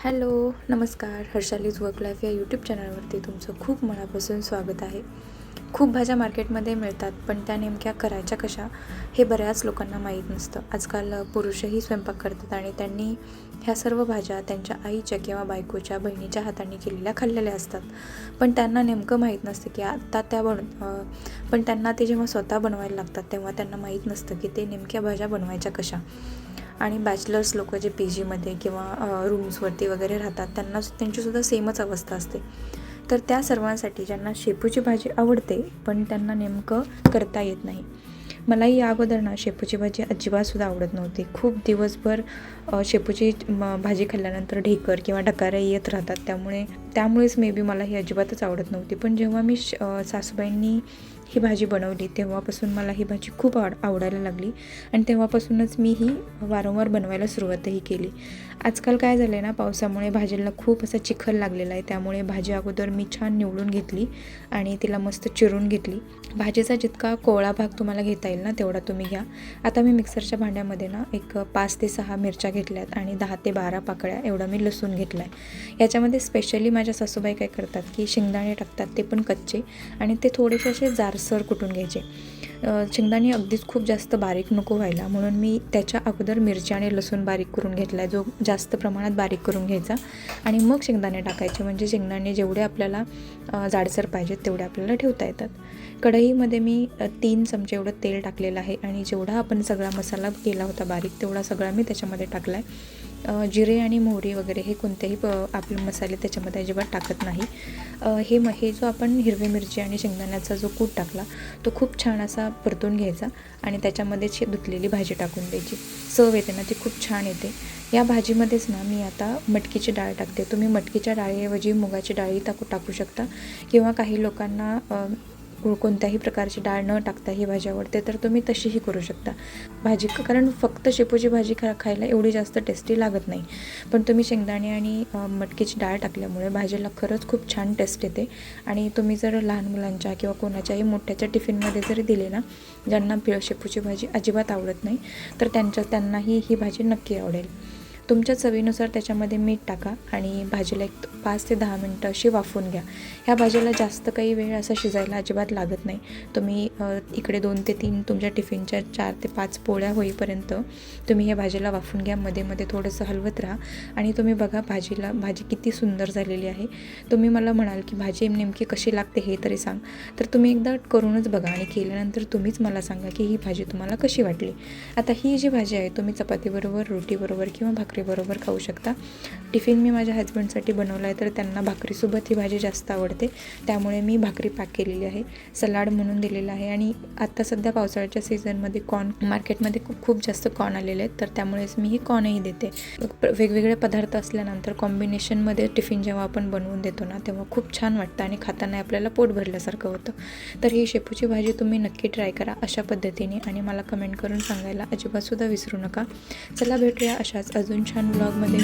Hello नमस्कार. Harshali's work life या YouTube चॅनलवरती तुमचं खूप मनापासून स्वागत आहे. खूप भाज्या मार्केटमध्ये मिळतात पण त्या नेमक्या करायच्या कशा हे बऱ्याच लोकांना माहीत नसतं. आजकाल पुरुषही स्वयंपाक करतात आणि त्यांनी ह्या सर्व भाज्या त्यांच्या आईच्या किंवा बायकोच्या बहिणीच्या हाताने केलेल्या खाल्लेल्या असतात. पण त्यांना नेमकं माहीत नसतं की आत्ता त्या बन पण त्यांना ते जेव्हा स्वतः बनवायला लागतात तेव्हा त्यांना माहीत नसतं की ते नेमक्या भाज्या बनवायच्या कशा. आणि बॅचलर्स लोक जे पी जीमध्ये किंवा रूम्सवरती वगैरे राहतात त्यांना त्यांचीसुद्धा सेमच अवस्था असते. तर त्या सर्वांसाठी ज्यांना शेपूची भाजी आवडते पण त्यांना नेमकं करता येत नाही. मलाही या अगोदर ना शेपूची भाजी अजिबातसुद्धा आवडत नव्हती. खूप दिवसभर शेपूची म भाजी खाल्ल्यानंतर ढेकर किंवा डकाऱ्या येत राहतात. त्यामुळे त्यामुळेच मे बी मला ही अजिबातच आवडत नव्हती. पण जेव्हा मी श सासूबाईंनी ही भाजी बनवली तेव्हापासून मला ही भाजी खूप आवड आवडायला लागली. आणि तेव्हापासूनच मी ही वारंवार बनवायला सुरुवातही केली. आजकाल काय झालं आहे ना पावसामुळे भाजीला खूप असा चिखल लागलेला आहे. त्यामुळे भाजी अगोदर मी छान निवडून घेतली आणि तिला मस्त चिरून घेतली. भाजीचा जितका कोवळा भाग तुम्हाला घेता येईल ना तेवढा तुम्ही घ्या. आता मी मिक्सरच्या भांड्यामध्ये ना एक पाच ते सहा मिरच्या घेतल्यात आणि दहा ते बारा पाकळ्या एवढा मी लसूण घेतला आहे याच्यामध्ये स्पेशली माझ्या सासूबाई काय करतात की शेंगदाणे टाकतात ते पण कच्चे आणि ते थोडेसे असे जारसर कुटून घ्यायचे. शेंगदाणे अगदीच खूप जास्त बारीक नको व्हायला म्हणून मी त्याच्या अगोदर मिरची आणि लसूण बारीक करून घेतला जो जास्त प्रमाणात बारीक करून घ्यायचा. आणि मग शेंगदाणे टाकायचे म्हणजे शेंगदाणे जेवढे आपल्याला जाडसर पाहिजेत तेवढे आपल्याला ठेवता येतात. कढईमध्ये मी तीन चमचे एवढं तेल टाकलेलं आहे आणि जेवढा आपण सगळा मसाला केला होता बारीक तेवढा सगळा मी त्याच्यामध्ये टाकला आहे जिरे आणि मोहरी वगैरे हे कोणतेही प आपले मसाले त्याच्यामध्ये अजिबात टाकत नाही. हे म हे जो आपण हिरवी मिरची आणि शेंगदाण्याचा जो कूट टाकला तो खूप छान असा परतून घ्यायचा आणि त्याच्यामध्ये शे धुतलेली भाजी टाकून द्यायची. चव येते ना ती खूप छान येते. या भाजीमध्येच ना मी आता मटकीची डाळ टाकते. तुम्ही मटकीच्या डाळीऐवजी मुगाची डाळी टाकू टाकू शकता किंवा काही लोकांना कोणत्याही प्रकारची डाळ न टाकता ही भाजी आवडते तर तुम्ही तशीही करू शकता. भाजी कारण फक्त शेपूची भाजी खा खायला एवढी जास्त टेस्टी लागत नाही. पण तुम्ही शेंगदाणे आणि मटकीची डाळ टाकल्यामुळे भाजीला खरंच खूप छान टेस्ट येते. आणि तुम्ही जर लहान मुलांच्या किंवा कोणाच्याही मोठ्याच्या टिफिनमध्ये जरी दिले ना ज्यांना शेपूची भाजी अजिबात आवडत नाही तर त्यांच्या त्यांनाही ही भाजी नक्की आवडेल. तुमच्या चवीनुसार त्याच्यामध्ये मीठ टाका आणि भाजीला एक पाच ते दहा मिनटं अशी वाफवून घ्या. ह्या भाजीला जास्त काही वेळ असं शिजायला अजिबात लागत नाही. तुम्ही इकडे दोन ते तीन तुमच्या टिफिनच्या चार ते पाच पोळ्या होईपर्यंत तुम्ही ह्या भाजीला वाफून घ्या. मध्ये मध्ये थोडंसं हलवत राहा. आणि तुम्ही बघा भाजीला भाजी किती सुंदर झालेली आहे. तुम्ही मला म्हणाल की भाजी नेमकी कशी लागते हे तरी सांग. तर तुम्ही एकदा करूनच बघा आणि केल्यानंतर तुम्हीच मला सांगा की ही भाजी तुम्हाला कशी वाटली. आता ही जी भाजी आहे तुम्ही चपातीबरोबर रोटीबरोबर किंवा भाकरी भाकरीबरोबर खाऊ शकता. टिफिन मी माझ्या हजबंडसाठी बनवला आहे तर त्यांना भाकरीसोबत ही भाजी जास्त आवडते. त्यामुळे मी भाकरी पॅक केलेली आहे सलाड म्हणून दिलेलं आहे. आणि आत्ता सध्या पावसाळ्याच्या सीझनमध्ये कॉर्न मार्केटमध्ये खूप खूप जास्त कॉर्न आलेले आहेत तर त्यामुळेच मी ही कॉर्नही देते. वेगवेगळे पदार्थ असल्यानंतर कॉम्बिनेशनमध्ये टिफिन जेव्हा आपण बनवून देतो ना तेव्हा खूप छान वाटतं आणि खाताना आपल्याला पोट भरल्यासारखं होतं. तर ही शेपूची भाजी तुम्ही नक्की ट्राय करा अशा पद्धतीने आणि मला कमेंट करून सांगायला अजिबातसुद्धा विसरू नका. चला भेटूया अशाच अजून छान ब्लॉगमध्ये